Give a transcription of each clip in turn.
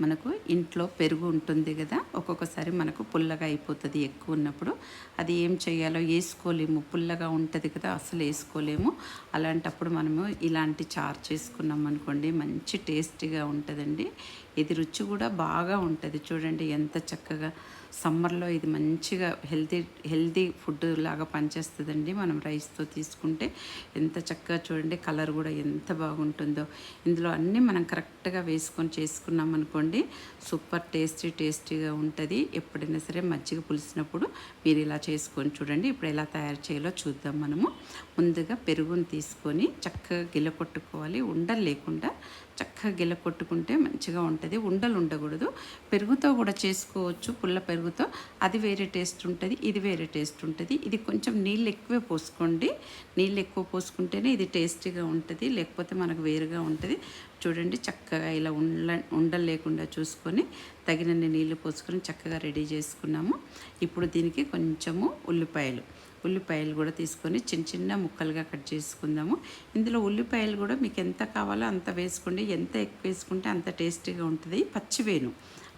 మనకు ఇంట్లో పెరుగు ఉంటుంది కదా ఒక్కొక్కసారి మనకు పుల్లగా అయిపోతుంది ఎక్కువ ఉన్నప్పుడు. అది ఏం చేయాలో వేసుకోలేము. పుల్లగా ఉంటుంది కదా అసలు వేసుకోలేము. అలాంటప్పుడు మనము ఇలాంటి చారు చేసుకున్నాం అనుకోండి మంచి టేస్టీగా ఉంటుందండి. ఇది రుచి కూడా బాగా ఉంటుంది. చూడండి ఎంత చక్కగా సమ్మర్లో ఇది మంచిగా హెల్తీ హెల్తీ ఫుడ్ లాగా పనిచేస్తుందండి. మనం రైస్తో తీసుకుంటే ఎంత చక్కగా చూడండి కలర్ కూడా ఎంత బాగుంటుందో. ఇందులో అన్నీ మనం కరెక్ట్గా వేసుకొని చేసుకున్నాం అనుకోండి సూపర్ టేస్టీ టేస్టీగా ఉంటుంది. ఎప్పుడైనా సరే మజ్జిగ పులిసినప్పుడు మీరు ఇలా చేసుకొని చూడండి ఇప్పుడు ఎలా తయారు చేయాలో చూద్దాం మనము. ముందుగా పెరుగుని తీసుకొని చక్కగా గిల్ల కొట్టుకోవాలి ఉండలు లేకుండా చక్కగా గిల కొట్టుకుంటే మంచిగా ఉంటుంది. ఉండలు ఉండకూడదు. పెరుగుతో కూడా చేసుకోవచ్చు. పుల్ల పెరుగుతో. అది వేరే టేస్ట్ ఉంటుంది. ఇది వేరే టేస్ట్ ఉంటుంది. ఇది కొంచెం నీళ్ళు ఎక్కువే పోసుకోండి. నీళ్ళు ఎక్కువ పోసుకుంటేనే ఇది టేస్టీగా ఉంటుంది. లేకపోతే మనకు వేరుగా ఉంటుంది. చూడండి చక్కగా ఇలా ఉండ ఉండలు లేకుండా చూసుకొని తగినన్ని నీళ్ళు పోసుకొని చక్కగా రెడీ చేసుకున్నాము. ఇప్పుడు దీనికి కొంచెము ఉల్లిపాయలు. ఉల్లిపాయలు కూడా తీసుకొని చిన్న చిన్న ముక్కలుగా కట్ చేసుకుందాము. ఇందులో ఉల్లిపాయలు కూడా మీకు ఎంత కావాలో అంత వేసుకోండి. ఎంత ఎక్కువ వేసుకుంటే అంత టేస్టీగా ఉంటుంది. పచ్చివేను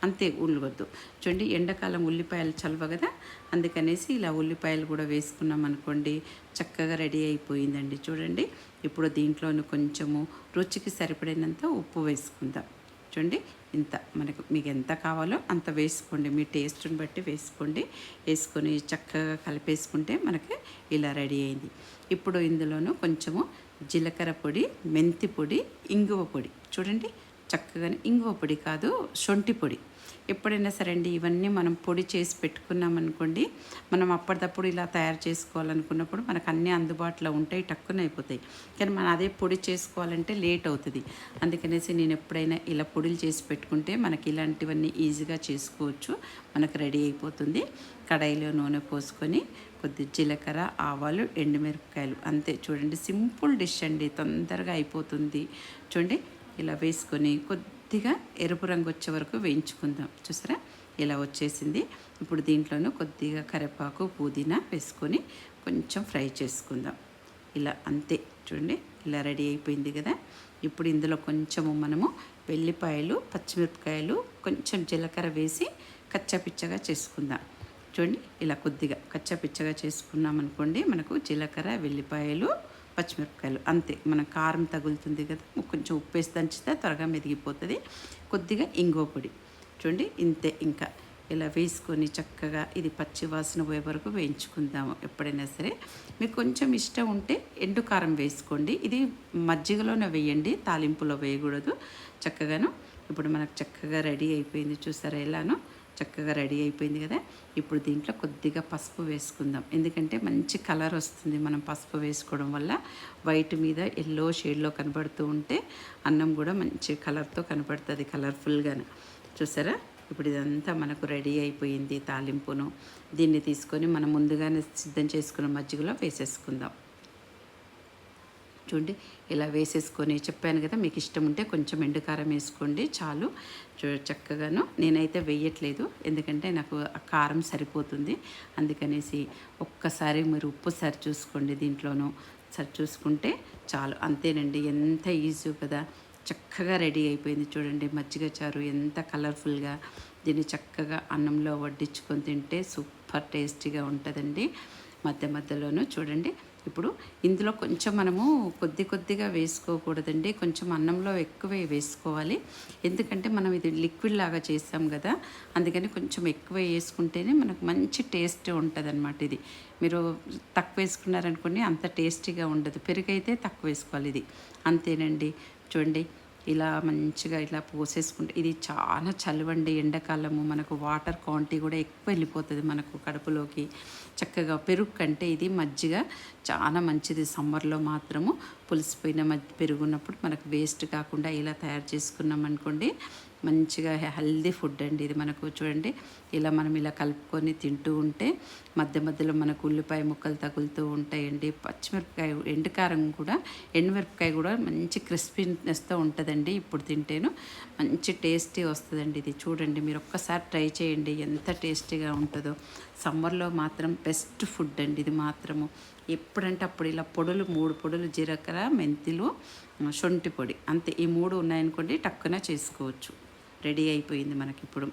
అంతే ఉల్లివద్దు చూడండి ఎండాకాలం ఉల్లిపాయలు చలవ కదా? అందుకనేసి ఇలా ఉల్లిపాయలు కూడా వేసుకున్నాం అనుకోండి చక్కగా రెడీ అయిపోయిందండి. చూడండి ఇప్పుడు దీంట్లోనూ కొంచెము రుచికి సరిపడినంత ఉప్పు వేసుకుందాం. చూడండి. ఇంత మనకు మీకు ఎంత కావాలో అంత వేసుకోండి. మీ టేస్ట్ని బట్టి వేసుకోండి. వేసుకొని చక్కగా కలిపేసుకుంటే మనకి ఇలా రెడీ అయింది. ఇప్పుడు ఇందులోనూ కొంచెము జీలకర్ర పొడి మెంతి పొడి ఇంగువ పొడి. చూడండి. చక్కగా ఇంగువ పొడి కాదు శొంఠి పొడి. ఎప్పుడైనా సరే అండి ఇవన్నీ మనం పొడి చేసి పెట్టుకున్నామనుకోండి మనం అప్పటిదప్పుడు ఇలా తయారు చేసుకోవాలనుకున్నప్పుడు మనకు అన్నీ అందుబాటులో ఉంటాయి టక్కున అయిపోతాయి. కానీ మనం అదే పొడి చేసుకోవాలంటే లేట్ అవుతుంది. అందుకనేసి నేను ఎప్పుడైనా ఇలా పొడిలు చేసి పెట్టుకుంటే మనకి ఇలాంటివన్నీ ఈజీగా చేసుకోవచ్చు. మనకు రెడీ అయిపోతుంది. కడాయిలో నూనె పోసుకొని కొద్ది జీలకర్ర ఆవాలు ఎండుమిరపకాయలు. అంతే చూడండి సింపుల్ డిష్ అండి తొందరగా అయిపోతుంది. చూడండి ఇలా వేసుకొని కొద్దిగా ఎరుపు రంగు వచ్చే వరకు వేయించుకుందాం. చూసారా? ఇలా వచ్చేసింది. ఇప్పుడు దీంట్లోనూ కొద్దిగా కరివేపాకు పుదీనా వేసుకొని కొంచెం ఫ్రై చేసుకుందాం. ఇలా అంతే. చూడండి ఇలా రెడీ అయిపోయింది కదా. ఇప్పుడు ఇందులో కొంచెము మనము వెల్లిపాయలు పచ్చిమిరపకాయలు కొంచెం జీలకర్ర వేసి కచ్చపిచ్చగా చేసుకుందాం. చూడండి ఇలా కొద్దిగా కచ్చపిచ్చగా చేసుకున్నాం అనుకోండి మనకు జీలకర్ర వెల్లిపాయలు పచ్చిమిరపకాయలు. అంతే మన కారం తగులుతుంది కదా కొంచెం ఉప్పు వేసి దంచితే త్వరగా మెదిగిపోతుంది. కొద్దిగా ఇంగువ పొడి. చూడండి ఇంతే ఇంకా. ఇలా వేసుకొని చక్కగా ఇది పచ్చి వాసన పోయే వరకు వేయించుకుందాము ఎప్పుడైనా సరే. మీకు కొంచెం ఇష్టం ఉంటే ఎండు కారం వేసుకోండి. ఇది మజ్జిగలోనే వేయండి తాలింపులో వేయకూడదు. చక్కగాను ఇప్పుడు మనకు చక్కగా రెడీ అయిపోయింది చూసారా ఎలానో. చక్కగా రెడీ అయిపోయింది కదా. ఇప్పుడు దీంట్లో కొద్దిగా పసుపు వేసుకుందాం. ఎందుకంటే మంచి కలర్ వస్తుంది మనం పసుపు వేసుకోవడం వల్ల. వైట్ మీద ఎల్లో షేడ్లో కనబడుతూ ఉంటే అన్నం కూడా మంచి కలర్తో కనబడుతుంది కలర్ఫుల్గాను. చూసారా? ఇప్పుడు ఇదంతా మనకు రెడీ అయిపోయింది తాలింపును. దీన్ని తీసుకొని మనం ముందుగానే సిద్ధం చేసుకున్న మజ్జిగలో వేసేసుకుందాం. చూడండి ఇలా వేసేసుకొని చెప్పాను కదా మీకు ఇష్టం ఉంటే కొంచెం ఎండుకారం వేసుకోండి చాలు. చూ చక్కగాను. నేనైతే వేయట్లేదు ఎందుకంటే నాకు ఆ కారం సరిపోతుంది. అందుకనేసి ఒక్కసారి మీరు ఉప్పు సరి చూసుకోండి దీంట్లోనూ. సరి చూసుకుంటే చాలు. అంతేనండి ఎంత ఈజీ కదా. చక్కగా రెడీ అయిపోయింది చూడండి మజ్జిగ చారు ఎంత కలర్ఫుల్గా. దీన్ని చక్కగా అన్నంలో వడ్డించుకొని తింటే సూపర్ టేస్టీగా ఉంటుందండి. మధ్య మధ్యలోనూ చూడండి ఇప్పుడు ఇందులో కొంచెం మనము కొద్ది కొద్దిగా వేసుకోకూడదండి. కొంచెం అన్నంలో ఎక్కువే వేసుకోవాలి. ఎందుకంటే మనం ఇది లిక్విడ్ లాగా చేసాం కదా అందుకని కొంచెం ఎక్కువ వేసుకుంటేనే మనకు మంచి టేస్ట్ ఉంటుంది అనమాట ఇది. మీరు తక్కువ వేసుకున్నారనుకోండి అంత టేస్టీగా ఉండదు. పెరుగైతే తక్కువ వేసుకోవాలి ఇది. అంతేనండి. చూడండి ఇలా మంచిగా ఇలా పోసేసుకుంటే ఇది చాలా చలివండి. ఎండాకాలము మనకు వాటర్ క్వాంటిటీ కూడా ఎక్కువ వెళ్ళిపోతుంది మనకు కడుపులోకి. చక్కగా పెరుగు కంటే ఇది మజ్జిగ చాలా మంచిది సమ్మర్లో మాత్రము. పులిసిపోయిన మధ్య పెరుగున్నప్పుడు మనకు వేస్ట్ కాకుండా ఇలా తయారు చేసుకున్నాం అనుకోండి మంచిగా హెల్దీ ఫుడ్ అండి ఇది మనకు. చూడండి ఇలా మనం ఇలా కలుపుకొని తింటూ ఉంటే మధ్య మధ్యలో మనకు ఉల్లిపాయ ముక్కలు తగులుతూ ఉంటాయండి. పచ్చిమిరపకాయ ఎండుకారం కూడా ఎండుమిరపకాయ కూడా మంచి క్రిస్పీనెస్తో ఉంటుందండి ఇప్పుడు తింటేను. మంచి టేస్టీ వస్తుందండి ఇది. చూడండి మీరు ఒక్కసారి ట్రై చేయండి ఎంత టేస్టీగా ఉంటుందో. సమ్మర్లో మాత్రం బెస్ట్ ఫుడ్ అండి ఇది మాత్రము. ఎప్పుడంటే అప్పుడు ఇలా పొడులు మూడు పొడులు జీలకర్ర మెంతులు శొంఠి పొడి. అంతే. ఈ మూడు ఉన్నాయనుకోండి టక్కున చేసుకోవచ్చు. రెడీ అయిపోయింది మనకి ఇప్పుడు